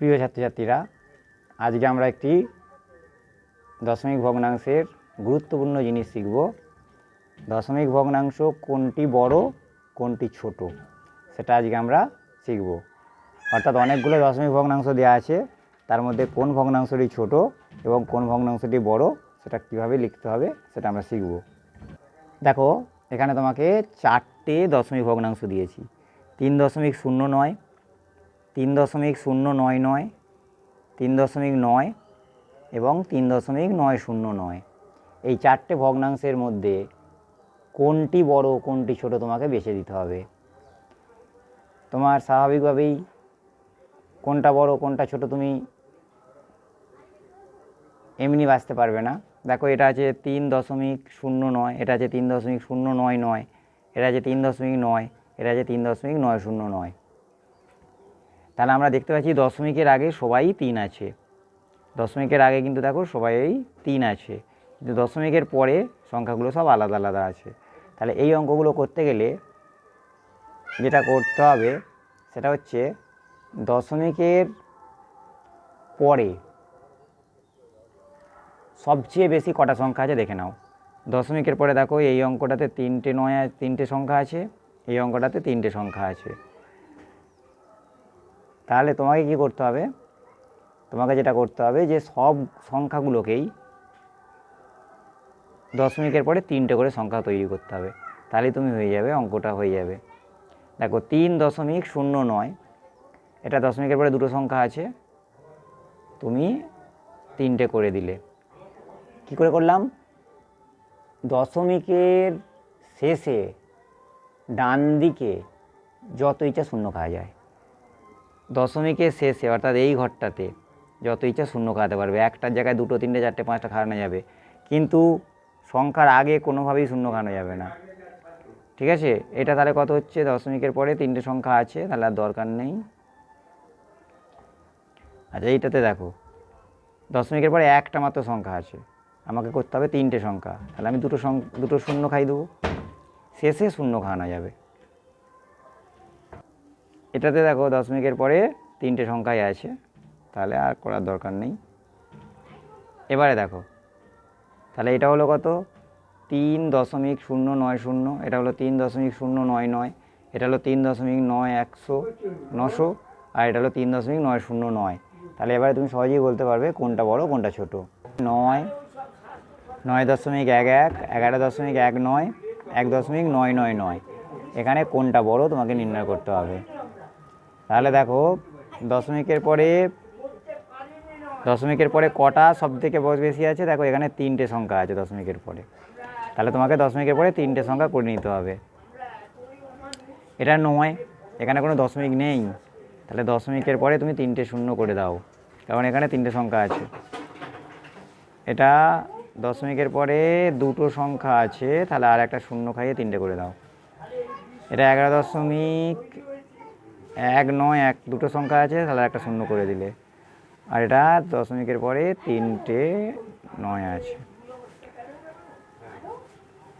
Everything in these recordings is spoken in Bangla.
প্রিয় ছাত্রছাত্রীরা, আজকে আমরা একটি দশমিক ভগ্নাংশের গুরুত্বপূর্ণ জিনিস শিখব। দশমিক ভগ্নাংশ কোনটি বড়, কোনটি ছোট, সেটা আজকে আমরা শিখব। অর্থাৎ অনেকগুলো দশমিক ভগ্নাংশ দেওয়া আছে, তার মধ্যে কোন ভগ্নাংশটি ছোট এবং কোন ভগ্নাংশটি বড়, সেটা কীভাবে লিখতে হবে সেটা আমরা শিখব। দেখো, এখানে তোমাকে চারটে দশমিক ভগ্নাংশ দিয়েছি। তিন দশমিক শূন্য নয় তিন দশমিক শূন্য নয় নয়, তিন দশমিক নয় এবং তিন দশমিক নয় শূন্য নয়। এই চারটে ভগ্নাংশের মধ্যে কোনটি বড়, কোনটি ছোট তোমাকে বেছে দিতে হবে। তোমার স্বাভাবিকভাবেই কোনটা বড়, কোনটা ছোট তুমি এমনি বাঁচতে পারবে না। দেখো, এটা আছে তিন দশমিক শূন্য নয়, এটা আছে তিন দশমিক শূন্য নয় নয়, এটা আছে তিন দশমিক নয়, এটা আছে তিন দশমিক নয় শূন্য নয়। তাহলে আমরা দেখতে পাচ্ছি দশমিকের আগে সবাই তিন আছে। দশমিকের আগে কিন্তু দেখো সবাই তিন আছে। কিন্তু দশমিকের পরে সংখ্যাগুলো সব আলাদা আলাদা আছে। তাহলে এই অঙ্কগুলো করতে গেলে যেটা করতে হবে সেটা হচ্ছে দশমিকের পরে সবচেয়ে বেশি কটা সংখ্যা আছে দেখে নাও। দশমিকের পরে দেখো এই অঙ্কটাতে তিনটে নয়, তিনটে সংখ্যা আছে, এই অঙ্কটাতে তিনটে সংখ্যা আছে। তাহলে তোমাকে কি করতে হবে? তোমাকে যেটা করতে হবে যে সব সংখ্যাগুলোকেই দশমিকের পরে তিনটে করে সংখ্যা তৈরি করতে হবে। তাহলেই তুমি হয়ে যাবে, অঙ্কটা হয়ে যাবে। দেখো, তিন দশমিক শূন্য নয়। এটা দশমিকের পরে দুটো সংখ্যা আছে। তুমি তিনটে করে দিলে। কি করে করলাম? দশমিকের শেষে ডান দিকে যত ইচ্ছা শূন্য খাওয়া যায়। দশমিকের শেষে অর্থাৎ এই ঘরটাতে যত ইচ্ছা শূন্য খাওয়াতে পারবে। একটার জায়গায় দুটো, তিনটে, চারটে, পাঁচটা খাওয়ানো যাবে। কিন্তু সংখ্যার আগে কোনোভাবেই শূন্য খাওয়ানো যাবে না। ঠিক আছে? এটা তাহলে কত হচ্ছে? দশমিকের পরে তিনটে সংখ্যা আছে, তাহলে আর দরকার নেই। আচ্ছা এইটাতে দেখো। দশমিকের পরে একটা মাত্র সংখ্যা আছে। আমাকে করতে হবে তিনটে সংখ্যা। তাহলে আমি দুটো দুটো শূন্য খাই দেবো। শেষে শূন্য খাওয়ানো যাবে। এটাতে দেখো দশমিকের পরে তিনটে সংখ্যাই আছে, তাহলে আর করার দরকার নেই। এবারে দেখো, তাহলে এটা হলো কত? তিন দশমিক শূন্য নয় শূন্য, এটা হলো তিন দশমিক শূন্য নয় নয়, এটা হলো তিন দশমিক নয় একশো নশো, আর এটা হলো তিন দশমিক নয় শূন্য নয়। তাহলে এবারে তুমি সহজেই বলতে পারবে কোনটা বড়, কোনটা ছোট। নয় নয় দশমিক এক এক, এগারো দশমিক এক নয়, এক দশমিক নয় নয় নয়। এখানে কোনটা বড় তোমাকে নির্ণয় করতে হবে। তাহলে দেখো, দশমিকের পরে দশমিকের পরে কটা সব থেকে বেশি আছে? দেখো, এখানে তিনটে সংখ্যা আছে দশমিকের পরে। তাহলে তোমাকে দশমিকের পরে তিনটে সংখ্যা করে নিতে হবে। এটা নয়, এখানে কোনো দশমিক নেই। তাহলে দশমিকের পরে তুমি তিনটে শূন্য করে দাও, কারণ এখানে তিনটে সংখ্যা আছে। এটা দশমিকের পরে দুটো সংখ্যা আছে, তাহলে আর একটা শূন্য খাইয়ে তিনটে করে দাও। এটা এগারো দশমিক এক নয়, এক দুটো সংখ্যা আছে, তাহলে একটা শূন্য করে দিলে। আর এটা দশমিকের পরে তিনটে নয় আছে।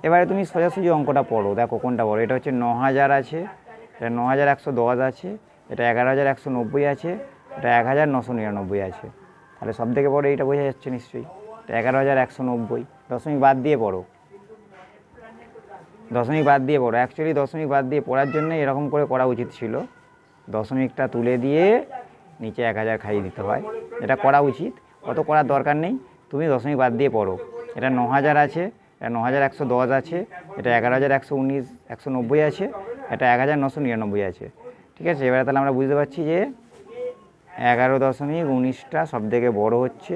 এবারে তুমি সোজাসুজি অঙ্কটা পড়ো, দেখো কোনটা বড় এটা হচ্ছে ন হাজার আছে, এটা ন হাজার একশো দশ আছে, এটা এগারো হাজার একশো নব্বই আছে, এটা এক হাজার নশো নিরানব্বই আছে। তাহলে সব থেকে বড় এইটা বোঝা যাচ্ছে নিশ্চয়ই। এটা এগারো হাজার একশো নব্বই। দশমিক বাদ দিয়ে পড়ো। দশমিক বাদ দিয়ে পড়ো। অ্যাকচুয়ালি দশমিক বাদ দিয়ে পড়ার জন্য এরকম করে করা উচিত ছিল। দশমিকটা তুলে দিয়ে নিচে এক হাজার খাইয়ে দিতে হয়। এটা করা উচিত। অত করার দরকার নেই। তুমি দশমিক বাদ দিয়ে পড়ো। এটা ন হাজার আছে, এটা ন হাজার একশো দশ আছে, এটা এগারো হাজার একশো উনিশ, একশো নব্বই আছে, এটা এক হাজার নশো নিরানব্বই আছে। ঠিক আছে? এবারে তাহলে আমরা বুঝতে পারছি যে এগারো দশমিক উনিশটা সব থেকে বড়ো হচ্ছে।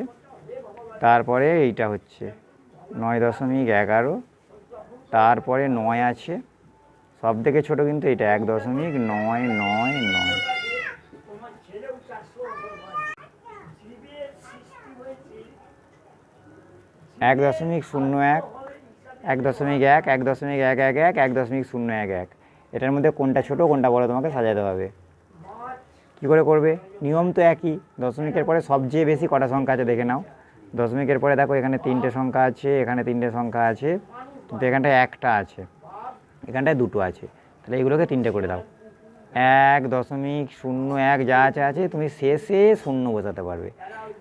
তারপরে এইটা হচ্ছে। নয় দশমিক এগারো, তারপরে নয় আছে সব থেকে ছোটো কিন্তু এটা, এক দশমিক নয় নয় নয়। এক দশমিক শূন্য এক এক দশমিক এক এক দশমিক এক এক এক এক দশমিক শূন্য এক এক। এটার মধ্যে কোনটা ছোট, কোনটা বড় তোমাকে সাজাতে হবে। কী করে করবে? নিয়ম তো একই। দশমিকের পরে সবচেয়ে বেশি কটা সংখ্যা আছে দেখে নাও। দশমিকের পরে দেখো এখানে তিনটে সংখ্যা আছে, এখানে তিনটে সংখ্যা আছে। কিন্তু এখানটায় একটা আছে। এখানটায় দুটো আছে। তাহলে এগুলোকে তিনটে করে দাও। এক দশমিক শূন্য এক যা আছে আছে, তুমি শেষে শূন্য বসাতে পারবে।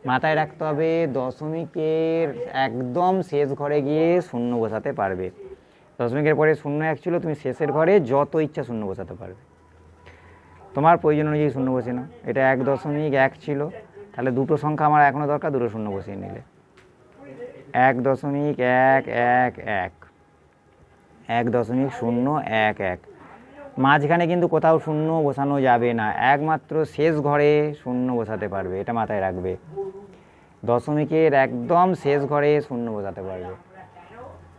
মাথায় রাখতে হবে দশমিকের একদম শেষ ঘরে গিয়ে শূন্য বসাতে পারবে। দশমিকের পরে শূন্য এক ছিল, তুমি শেষের ঘরে যত ইচ্ছা শূন্য বসাতে পারবে। তোমার প্রয়োজন অনুযায়ী শূন্য বসিয়ে নাও। এটা এক দশমিক এক ছিল, তাহলে দুটো সংখ্যা আমার এখনও দরকার, দুটো শূন্য বসিয়ে নিলে। এক দশমিক এক এক এক। এক দশমিক শূন্য এক এক। মাঝখানে কিন্তু কোথাও শূন্য বসানো যাবে না। একমাত্র শেষ ঘরে শূন্য বসাতে পারবে। এটা মাথায় রাখবে। দশমিকের একদম শেষ ঘরে শূন্য বসাতে পারবে।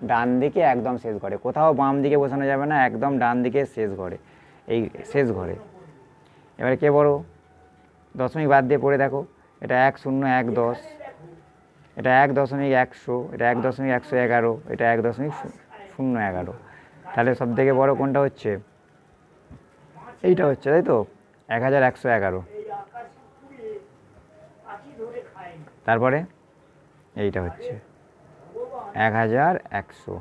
ডান দিকে একদম শেষ ঘরে। কোথাও বাম দিকে বসানো যাবে না, একদম ডান দিকে শেষ ঘরে। এই শেষ ঘরে। এবারে কে বড়? দশমিক বাদ দিয়ে পড়ে দেখো। এটা এক শূন্য, এক দশ। এটা এক দশমিক একশো, এটা এক দশমিক একশো এগারো, এটা এক দশমিক শূ- শূন্য এগারো। তাহলে সব থেকে বড় কোনটা হচ্ছে? এইটা হচ্ছে, তাই তো? এক হাজার একশো এগারো। তারপরে এইটা হচ্ছে। এক হাজার একশো।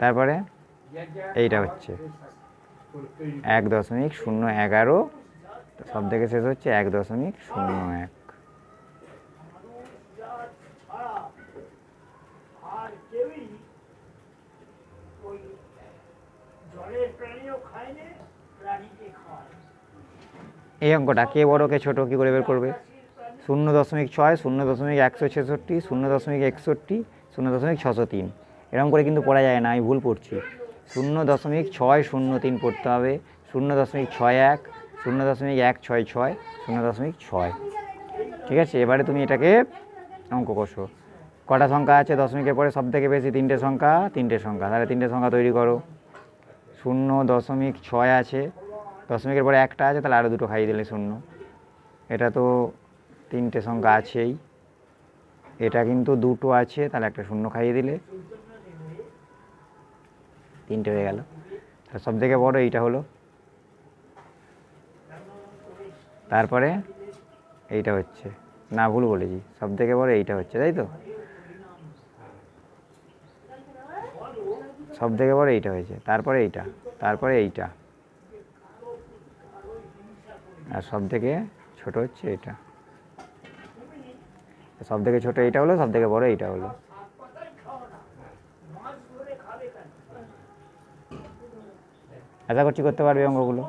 তারপরে এইটা হচ্ছে। এক দশমিক শূন্য এগারো। সব থেকে শেষ হচ্ছে এক দশমিক শূন্য এক। এই অঙ্কটা, কে বড়, কে ছোট, কী করে বের করবে? শূন্য দশমিক ছয়, শূন্য দশমিক একশো ছেষট্টি, শূন্য দশমিক একষট্টি, শূন্য দশমিক ছশো তিন। এরকম করে কিন্তু পড়া যায় না, আমি ভুল পড়ছি। শূন্য দশমিক ছয়, শূন্য তিন পড়তে হবে। শূন্য দশমিক ছয় এক, শূন্য দশমিক এক ছয় ছয়, শূন্য দশমিক ছয়। ঠিক আছে, এবারে তুমি এটাকে অঙ্ক কষো। কটা সংখ্যা আছে? দশমিকের পরে সব থেকে বেশি তিনটে সংখ্যা তিনটে সংখ্যা। তাহলে তিনটে সংখ্যা তৈরি করো। শূন্য দশমিক ছয় আছে। দশমিকের পরে একটা আছে, তাহলে আরও দুটো খাইয়ে দিলে শূন্য। এটা তো তিনটে সংখ্যা আছেই। এটা কিন্তু দুটো আছে, তাহলে একটা শূন্য খাইয়ে দিলে তিনটে হয়ে গেল। তাহলে সব থেকে বড় এইটা হলো। তারপরে এইটা হচ্ছে। না, ভুল বলেছি। সব থেকে বড় এইটা হচ্ছে, তাই তো? সব থেকে বড় এইটা হয়েছে। তারপরে এইটা তারপরে এইটা। আর সব থেকে ছোট হচ্ছে এটা সব থেকে ছোট এইটা হলো, সব থেকে বড় এইটা হলো। আশা করছি করতে পারবে অঙ্কগুলো।